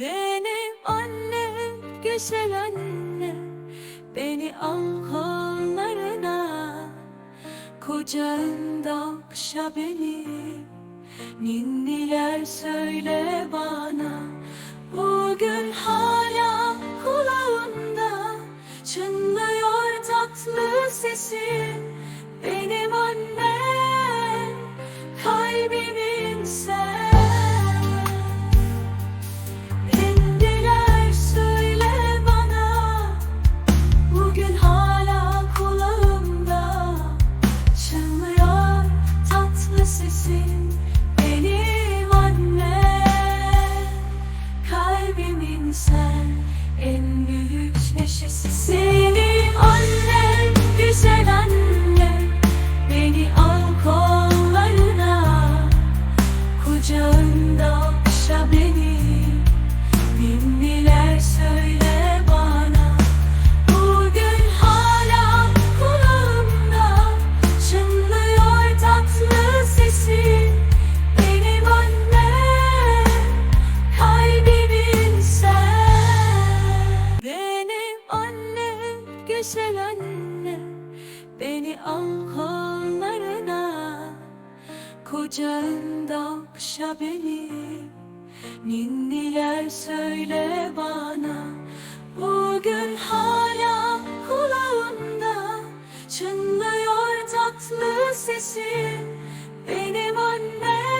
Benim annem, güzel anne Beni al kollarına. Kucağında okşa beni Ninniler söyle bana. Bugün hala kulağımda Çınlıyor tatlı sesin. Benim annem anne Beni al kollarına. Kucağında okşa beni Ninniler söyle bana. Bugün hala kulağımda Çınlıyor tatlı sesin. Benim annem